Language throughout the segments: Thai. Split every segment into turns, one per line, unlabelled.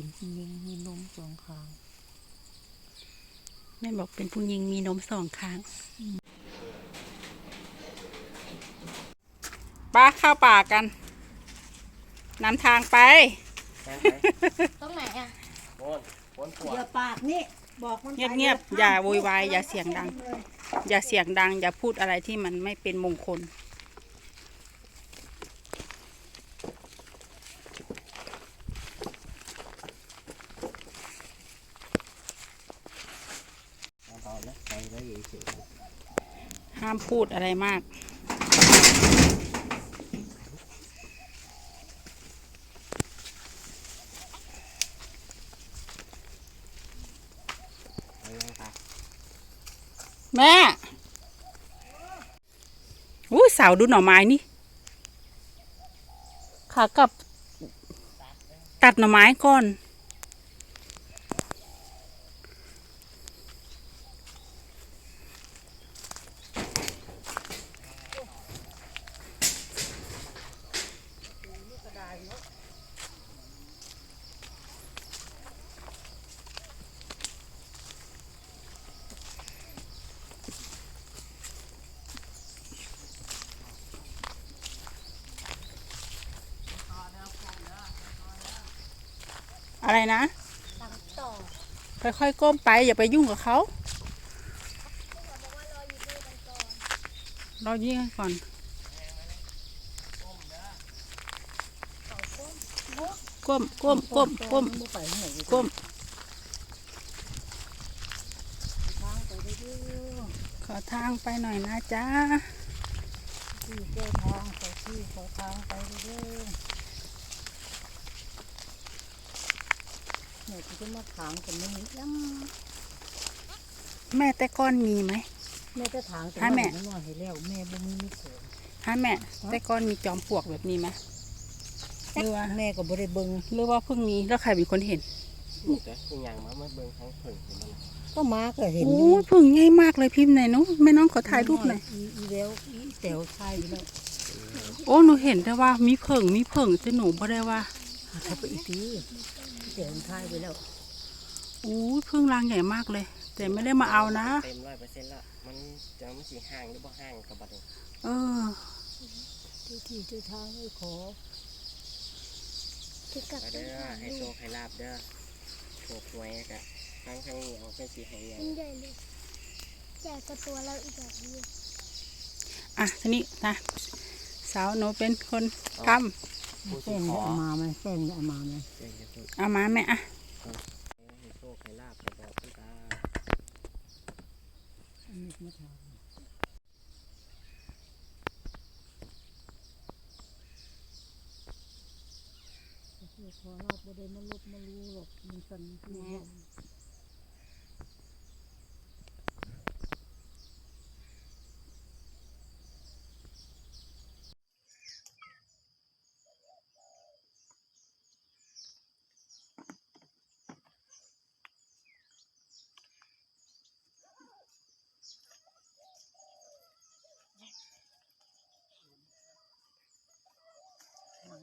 ร่างเป็นผู้หญิงมีนมสองข้าง
แม่บอกเป็นผู้หญิงมีนมสองข้างป้าเข้าป่ากันนำทางไป
ตรงไหนอะ
โอนโอนปวด
อย่าปากนี่บอกมัน
เงียบๆอย่าโวยวายอย่าเสียงดัง อย่าเสียงดัง อย่าพูดอะไรที่มันไม่เป็นมงคล
ตอนนะไปแล้วอยู่เฉย
ห้ามพูดอะไรมาก แม่อุ้สาวดูหน่อไม้นี่ขากลับตัดหน่อไม้ก่อน อะไรนะ
ตังต่อ
ค่อยๆก้มไปอย่าไปยุ่งกับเขาเรายิงกันก่อนก้มก้มก้มก้ม
บ่ไปไหนอีก
ก้ม
ทางไปเรื่อย
ขอทางไปหน่อยนะจ๊ะ
ๆที่เจ้าทางไปที่เขาทางไปเรื่อย ๆเนี่ยที่จะมาถางกันนี่ยัง
แม่แต่ก้อนมีไหม
แม่จะถางแต่
ให้แม่
น้อยให้แล้วแม่บ่มีมีเสริม
ฮะแม่แต่ก้อนมีจอมปลวกแบบนี้ไหมหรือว่า
แม่ก็บ่ได้เบิ่ง
หรือว่าเพิ่งมีแล้วใครเป็นคนเห็น
นี่แต่คืออย่างมาเมื่อเบิ่งทั้งผึ่งเห็นมัน
ก็มาก็เห็น
โอ้ยเพิ่งใหญ่มากเลยพิมพ์ไหนอยเน้องแม่น้องขอถ่ายรูปหน่อย
อีอีแล้วอีแต๋วถ่ายอยู่แล้ว
โอ้หนูเห็นแต่ว่ามีเพิ่งมีเพิ่งแต่หนูบ่ได้ว่า
ถ้าไปอีกทีแต๋วถ่ายไปแล้ว
โอ้ยเพิ่งรังใหญ่มากเลย แต่ไม่ได้มาเอานะ
เต็มร้อยเปอร์เซ็นต์ละมันจะมันสีห่างหรือบ่ห่างกับบัดนี้
เออ
ที่ที่เจ้าทางให้ขอ
คือกับ
ไป
ต้
เด้
น
อ
หาง
ให้
นี่
โชคให้ลาบเด้อถูกหวยกะทั้งทั้งนี้เอาเป็นสีแห่งใหญ่
มันใหญ่เลยใหญ่กว่าตัวเราอีกแบบนี้
อะทีนี้นะสาวหนูเป็นคนท
ผู้
เส้
สิ
น
ขอ
เอามาไหมเส้นเอามาไหม
เดี๋ยวจะพูดำ
เอามาแม่อะ
ให้โชคให้ลาบไปบอกคุณตา
อันนี้มาถามขอเราบ่ได้มาลบมารู้หรอกมันสันที่เห็น
อ่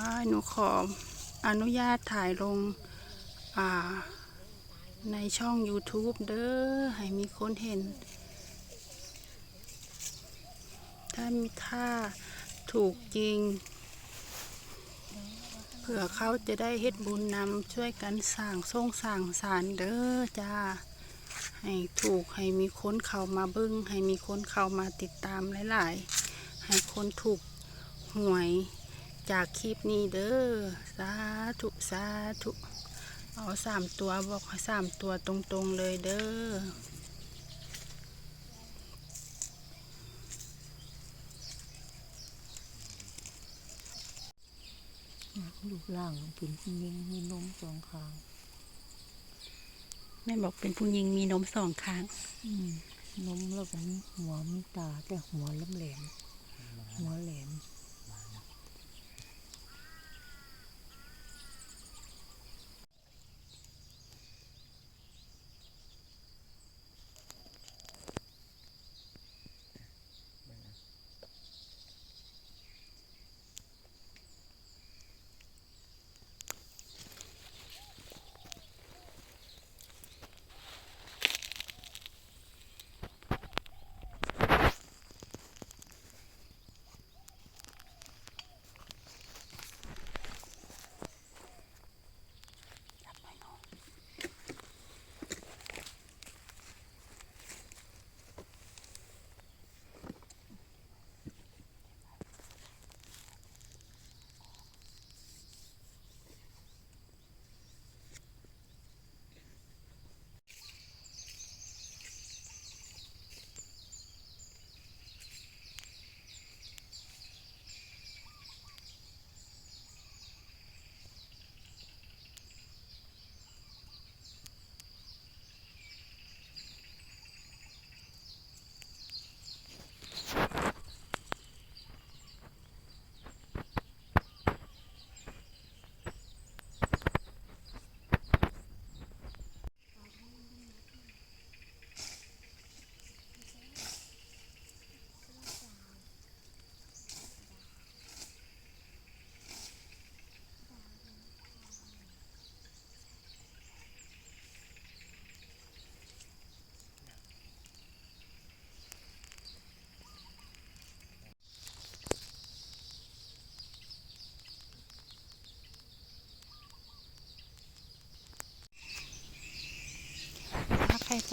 าหนู ขออนุญาตถ่ายลงในช่อง YouTube เด้อให้มีคนเห็น ถ้ามีถ้าถูกจริง เผื่อเขาจะได้เฮ็ดบุญนำช่วยกันสร้างส่งสร้างสารเด้อจ้า ให้ถูกให้มีคนเข้ามาเบิ้ง ให้มีคนเข้ามาติดตามหลาย ๆ ให้คนถูกหวย จากคลิปนี้เด้อสาธุสาธุเอาสามตัวบอกสามตัวตรงๆเลยเด้อ
ลูกล่างเป็นผู้หญิงมีนมสองข้าง
แม่บอกเป็นผู้หญิงมีนมสองข้าง
นมแล้วก็หัวมีตาแต่หัวแหลมหัวแหลม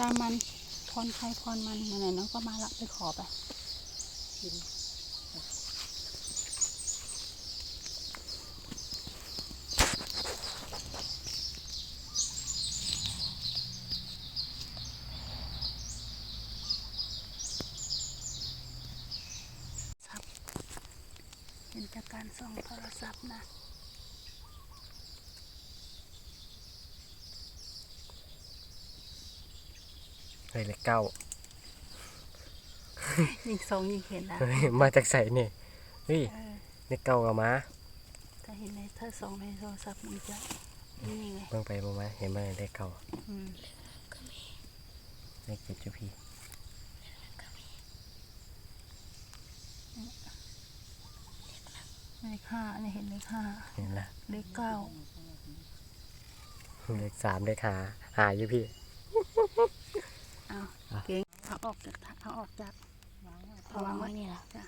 ตามมันพรใครพรมันไหนๆน้องก็มาละไปขอไป ครับเห็นจากการส่องโทรศัพท์นะ
เฮ้ยเลขเก้า
ยิงทรงยิงเห็นแล้ว
เฮ้ยมาจากใส่นี่เฮ้ย
เออ
เลขเก้ากับมา
ถ้าเห็นในถ้าส่องในโทรศัพท์มันจะนี่ไง
เบิ่งไปเบิ่งมาเห็นมาเลขเก้า
อืม
เลขเจ็ดจุพี่
เลขห้าอันนี้เห็นเลขห้า
เห็นละ
เลขเก้า
เลขสามเลขหาหาอยู่พี่
เอา
อะ
เก่งเอาออกจากเอาออกจากเอาวางไว้นี่ละจ้ะ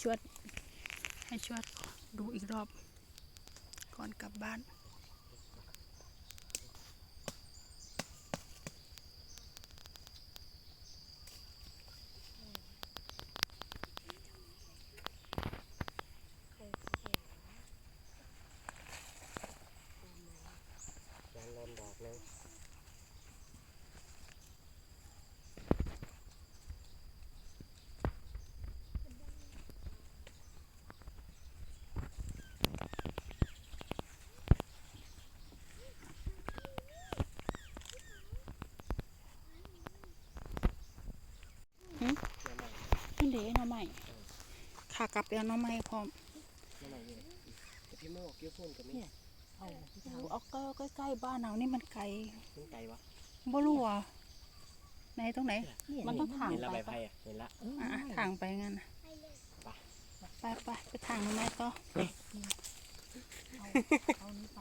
ชวด ให้ชวดดูอีกรอบ ก่อนกลับบ้าน เดเอาหน่อใหม่ขากลับไปเอาหน่อใหม่พร้อม
เมื่อไหร่เนี่ยเกี่ยวพุ่นก็มี
เนี่ยเอาที่ทาง
เอาก็ใกล้ๆบ้านเรานี่มันไกล
มันไกลวะ
บ่รู้อะไหนตรงไหน
เนี่ย
มันต้องถาง
เห็นละใบไผ่อะเห็นละ
เออ
อะทางไปงั้นน่ะ
ไปเลย
ไปไปไปทางนู้นแม่ก็
เอาเอานี้ไป